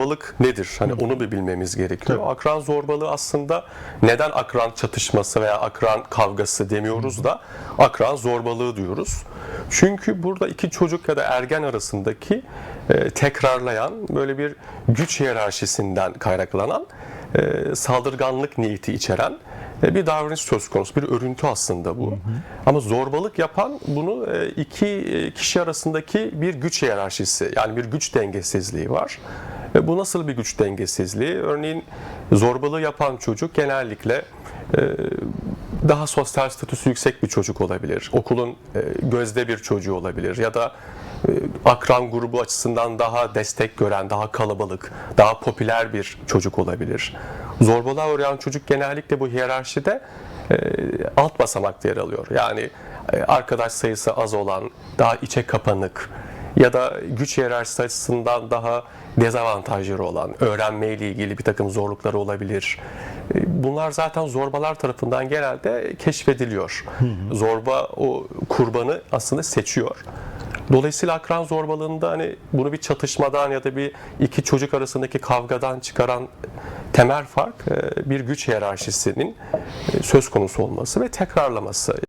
Zorbalık nedir? Hani onu bir bilmemiz gerekiyor. Akran zorbalığı aslında neden akran çatışması veya akran kavgası demiyoruz da akran zorbalığı diyoruz. Çünkü burada iki çocuk ya da ergen arasındaki e, tekrarlayan böyle bir güç hiyerarşisinden kaynaklanan e, saldırganlık niyeti içeren e, bir davranış söz konusu, bir örüntü aslında bu. Ama zorbalık yapan bunu e, iki e, kişi arasındaki bir güç hiyerarşisi, yani bir güç dengesizliği var. Ve bu nasıl bir güç dengesizliği? Örneğin zorbalığı yapan çocuk genellikle e, daha sosyal statüsü yüksek bir çocuk olabilir. Okulun e, gözde bir çocuğu olabilir ya da e, akran grubu açısından daha destek gören, daha kalabalık, daha popüler bir çocuk olabilir. Zorbalığa uğrayan çocuk genellikle bu hiyerarşide alt basamakta yer alıyor. Yani arkadaş sayısı az olan, daha içe kapanık ya da güç hiyerarşisi açısından daha dezavantajları olan, öğrenmeyle ilgili bir takım zorlukları olabilir. Bunlar zaten zorbalar tarafından genelde keşfediliyor. Zorba o kurbanı aslında seçiyor. Dolayısıyla akran zorbalığında hani bunu bir çatışmadan ya da bir iki çocuk arasındaki kavgadan çıkaran temel fark e, bir güç hiyerarşisinin e, söz konusu olması ve tekrarlaması.